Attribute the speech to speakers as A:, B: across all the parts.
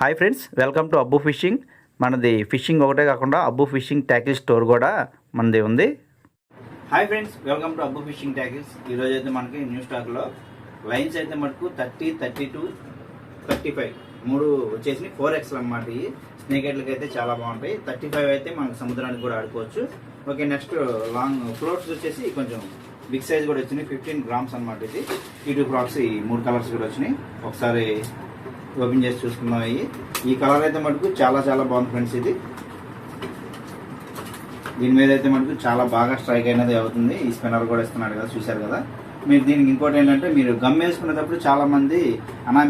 A: Hi friends welcome to Abbu fishing మనది fishing ఒకటే కాకుండా అబ్బు ఫిషింగ్ ట్యాకిల్ స్టోర్ కూడా మనది ఉంది. Hi friends welcome to Abbu fishing tackles ఈరోజు అయితే మనకి న్యూ స్టాక్లో లైన్స్ అయితే మనకు thirty thirty two thirty five మూడు వచ్చేసి ఫోర్ ఎక్స్ అనమాట ఇవి స్నేక్ అయితే చాలా బాగుంటాయి. థర్టీ ఫైవ్ అయితే మనకు సముద్రానికి కూడా ఆడుకోవచ్చు. ఓకే నెక్స్ట్ లాంగ్ ఫ్లోట్స్ వచ్చేసి కొంచెం బిగ్ సైజ్ కూడా వచ్చినాయి ఫిఫ్టీన్ గ్రామ్స్ అనమాట ఇది. ఈ టూ ఫ్రాక్స్ ఈ మూడు కలర్స్ కూడా వచ్చినాయి. ఒకసారి ఓపెన్ చేసి చూసుకున్నాయి అవి ఈ కలర్ అయితే మటుకు చాలా చాలా బాగుంది ఫ్రెండ్స్ ఇది. దీని మీద అయితే మనకు చాలా బాగా స్ట్రైక్ అయినది అవుతుంది. ఈ స్పిన్నర్ కూడా ఇస్తున్నాడు కదా చూశారు కదా. మీరు దీనికి ఇంకోటి ఏంటంటే మీరు గమ్ వేసుకునేటప్పుడు చాలా మంది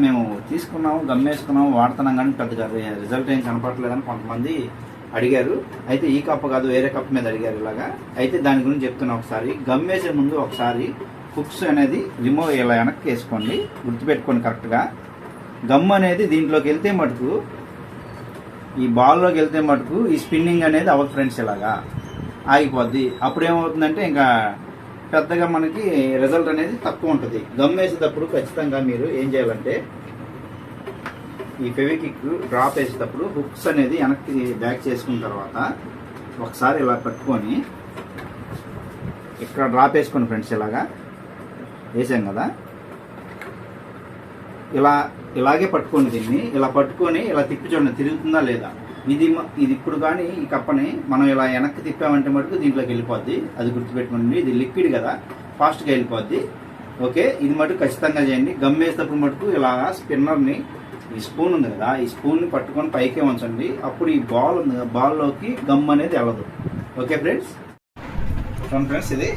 A: మేము తీసుకున్నాము గమ్ వేసుకున్నాము వాడుతున్నాం కానీ పెద్దగా రిజల్ట్ ఏం కనపడలేదని కొంతమంది అడిగారు. అయితే ఈ కప్ కాదు వేరే కప్ మీద అడిగారు ఇలాగా. అయితే దాని గురించి చెప్తున్నా ఒకసారి. గమ్ వేసే ముందు ఒకసారి హుక్స్ అనేది రిమూవ్ ఇలా వెనక్కి వేసుకోండి. గుర్తుపెట్టుకోండి కరెక్ట్గా గమ్ అనేది దీంట్లోకి వెళ్తే మటుకు ఈ బాల్లోకి వెళ్తే మటుకు ఈ స్పిన్నింగ్ అనేది అవ్వదు ఫ్రెండ్స్ ఇలాగా. ఆగిపోద్ది. అప్పుడు ఏమవుతుందంటే ఇంకా పెద్దగా మనకి రిజల్ట్ అనేది తక్కువ ఉంటుంది. గమ్ వేసేటప్పుడు ఖచ్చితంగా మీరు ఏం చేయాలంటే ఈ ఫెవికిక్ డ్రాప్ వేసేటప్పుడు హుక్స్ అనేది వెనక్కి బ్యాక్ చేసుకున్న తర్వాత ఒకసారి ఇలా పట్టుకొని ఇక్కడ డ్రాప్ వేసుకోండి ఫ్రెండ్స్ ఇలాగా. వేసాం కదా? ఇలా ఇలాగే పట్టుకోండి దీన్ని. ఇలా పట్టుకొని ఇలా తిప్పి చూడండి తిరుగుతుందా లేదా? ఇది ఇది ఇప్పుడు కానీ ఈ కప్పని మనం ఇలా వెనక్కి తిప్పామంటే మటుకు దీంట్లోకి వెళ్ళిపోద్ది. అది గుర్తుపెట్టుకోండి ఇది లిక్విడ్ కదా ఫాస్ట్గా వెళ్ళిపోద్ది. ఓకే ఇది మటుకు ఖచ్చితంగా చేయండి. గమ్ వేసేటప్పుడు మటుకు ఇలా స్పిన్నర్ని ఈ స్పూన్ ఉంది కదా ఈ స్పూన్ని పట్టుకొని పైకే ఉంచండి. అప్పుడు ఈ బాల్ ఉంది కదా బాల్లోకి గమ్ అనేది వెళ్ళదు. Okay friends? ఫ్రెండ్స్ ఇది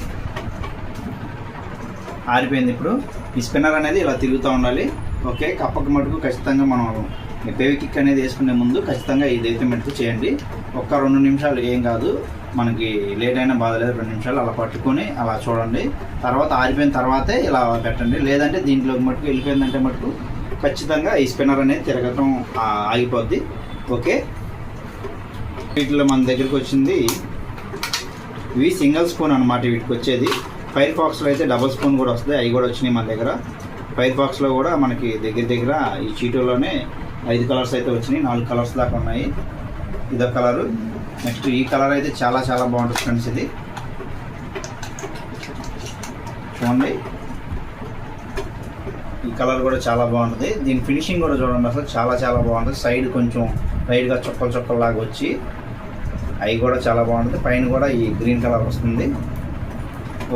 A: ఆరిపోయింది ఇప్పుడు. ఈ స్పిన్నర్ అనేది ఇలా తిరుగుతూ ఉండాలి. ఓకే కప్పకి మటుకు ఖచ్చితంగా మనం పేవి కిక్ అనేది వేసుకునే ముందు ఖచ్చితంగా ఇదైతే మెడుతూ చేయండి. ఒక్క రెండు నిమిషాలు ఏం కాదు మనకి లేట్ అయినా బాధ లేదు రెండు నిమిషాలు అలా పట్టుకొని అలా చూడండి. తర్వాత ఆరిపోయిన తర్వాతే ఇలా పెట్టండి. లేదంటే దీంట్లోకి మటుకు వెళ్ళిపోయిందంటే మటుకు ఖచ్చితంగా ఈ స్పిన్నర్ అనేది తిరగటం ఆగిపోద్ది. ఓకే? వీటిలో మన దగ్గరికి వచ్చింది ఇవి సింగిల్ స్పూన్ అనమాట వీటికి వచ్చేది. ఫైర్ ఫాక్స్లో అయితే డబుల్ స్పూన్ కూడా వస్తాయి అవి కూడా వచ్చినాయి మన దగ్గర. ఫైర్ బాక్స్లో కూడా మనకి దగ్గర దగ్గర ఈ చీటోలోనే ఐదు కలర్స్ అయితే వచ్చినాయి. నాలుగు కలర్స్ దాకా ఉన్నాయి. ఇదో కలరు నెక్స్ట్ ఈ కలర్ అయితే చాలా చాలా బాగుంటుంది ఫ్రెండ్స్ ఇది. చూడండి. ఈ కలర్ కూడా చాలా బాగుంటుంది. దీని ఫినిషింగ్ కూడా చూడండి అసలు చాలా చాలా బాగుంటుంది. సైడ్ కొంచెం వైడ్గా చుక్కలు చుక్కల్లాగా వచ్చి అవి కూడా చాలా బాగుంటుంది. పైన కూడా ఈ గ్రీన్ కలర్ వస్తుంది.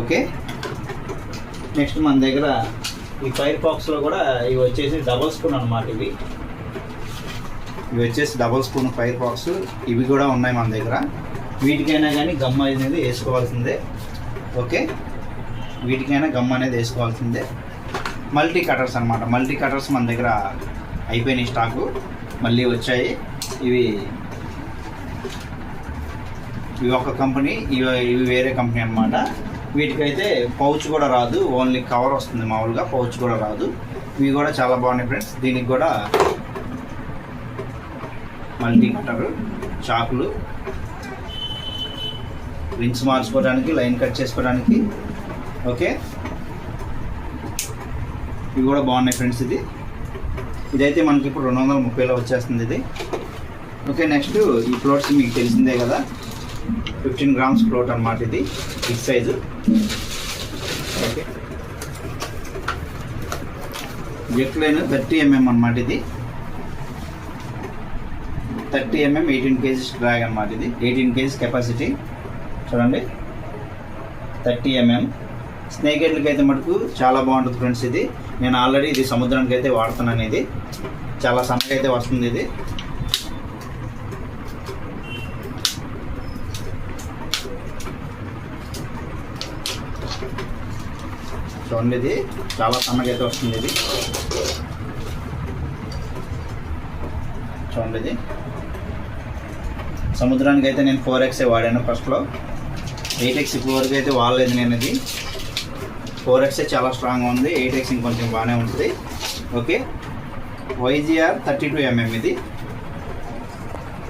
A: ఓకే నెక్స్ట్ మన దగ్గర ఈ ఫైర్ బాక్స్లో కూడా ఇవి వచ్చేసి డబల్ స్పూన్ అనమాట ఇవి. ఇవి వచ్చేసి డబల్ స్పూన్ ఫైర్ బాక్స్ ఇవి కూడా ఉన్నాయి మన దగ్గర. వీటికైనా కానీ గమ్ అనేది వేసుకోవాల్సిందే. ఓకే? వీటికైనా గమ్ అనేది వేసుకోవాల్సిందే. మల్టీ కటర్స్ అనమాట మల్టీ కటర్స్ మన దగ్గర అయిపోయినాయి స్టాకు. మళ్ళీ వచ్చాయి. ఇవి ఇవి ఒక కంపెనీ ఇవి ఇవి వేరే కంపెనీ అన్నమాట. వీటికైతే పౌచ్ కూడా రాదు. ఓన్లీ కవర్ వస్తుంది మామూలుగా. పౌచ్ కూడా రాదు. ఇవి కూడా చాలా బాగున్నాయి ఫ్రెండ్స్. దీనికి కూడా మల్టీ కట్టర్ చాకులు రింగ్స్ మార్చుకోవడానికి లైన్ కట్ చేసుకోవడానికి. ఓకే? ఇవి కూడా బాగున్నాయి ఫ్రెండ్స్ ఇది. ఇదైతే మనకి ఇప్పుడు రెండు వందల ముప్పైలో వచ్చేస్తుంది ఇది. ఓకే నెక్స్ట్ ఈ ఫ్లోట్స్ మీకు తెలిసిందే కదా. ఫిఫ్టీన్ గ్రామ్స్ ఫ్లోట్ అనమాట ఇది. Big size okay jet line thirty mm అనమాట ఇది. Thirty mm eighteen kgs drag అనమాట ఇది. ఎయిటీన్ కేజీస్ కెపాసిటీ చూడండి. థర్టీ ఎంఎం స్నేక్ హెడ్లకి అయితే మటుకు చాలా బాగుంటుంది ఫ్రెండ్స్ ఇది. నేను ఆల్రెడీ ఇది సముద్రానికి అయితే వాడుతున్నాను ఇది. చాలా సన్నగా అయితే వస్తుంది ఇది. చూడండి ఇది చాలా సన్నగా అయితే వస్తుంది ఇది. చూడండి ఇది సముద్రానికి అయితే నేను ఫోర్ ఎక్సే వాడాను ఫస్ట్లో ఎయిట్ ఎక్స్ ఇప్పటివరకు అయితే వాడలేదు నేను ఇది. ఫోర్ ఎక్సే చాలా స్ట్రాంగ్గా ఉంది. ఎయిట్ ఎక్స్ ఇంకొంచెం బాగానే ఉంటుంది. Okay YGR thirty two mm ఇది.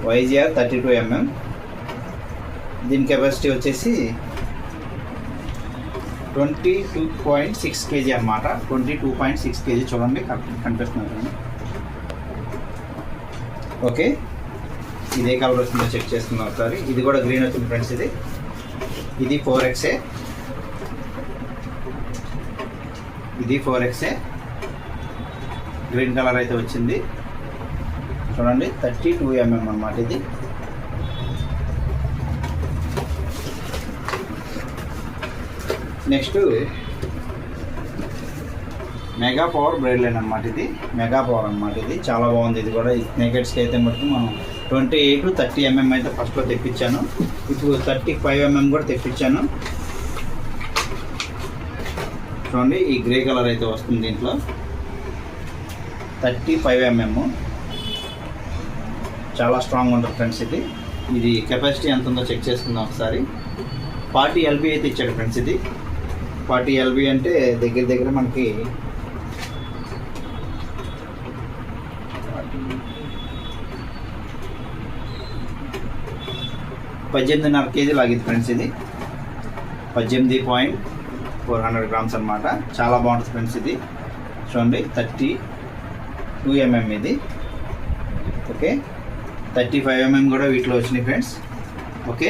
A: వైజీఆర్ థర్టీ టూ ఎంఎం దీని కెపాసిటీ వచ్చేసి twenty two point six kg అనమాట twenty two point six kg చూడండి కనిపిస్తుంది ఓకే. ఇదే కలర్ వస్తుందో చెక్ చేసుకుందాం ఒకసారి. ఇది కూడా గ్రీన్ వచ్చింది ఫ్రెండ్స్ ఇది. ఇది ఫోర్ ఎక్సే ఇది ఫోర్ ఎక్సే గ్రీన్ కలర్ అయితే వచ్చింది. చూడండి థర్టీ టూ ఎంఎం అనమాట ఇది. Next mega power braid line అనమాట ఇది. మెగా పవర్ అనమాట ఇది. చాలా బాగుంది. ఇది కూడా నెగెట్స్కి అయితే మటుకు మనం ట్వంటీ ఎయిట్ థర్టీ ఎంఎం అయితే ఫస్ట్లో తెప్పించాను. ఇప్పుడు థర్టీ ఫైవ్ ఎంఎం కూడా తెప్పించాను. చూడండి ఈ గ్రే కలర్ అయితే వస్తుంది దీంట్లో. Thirty five mm. చాలా స్ట్రాంగ్ ఉంటుంది ఫ్రెండ్స్ ఇది. ఇది కెపాసిటీ ఎంత ఉందో చెక్ చేసుకుందాం ఒకసారి. ఫార్టీ ఎల్బీ అయితే ఇచ్చాడు ఫ్రెండ్స్ ఇది. ఫార్టీ ఎల్బీ అంటే దగ్గర దగ్గర మనకి పద్దెనిమిదిన్నర కేజీ లాగింది ఫ్రెండ్స్ ఇది. పద్దెనిమిది పాయింట్ ఫోర్ హండ్రెడ్ గ్రామ్స్ అనమాట చాలా బాగుంటుంది ఫ్రెండ్స్ ఇది. చూడండి థర్టీ టూ ఎంఎం ఇది. ఓకే థర్టీ ఫైవ్ ఎంఎం కూడా వీటిలో వచ్చినాయి ఫ్రెండ్స్. ఓకే.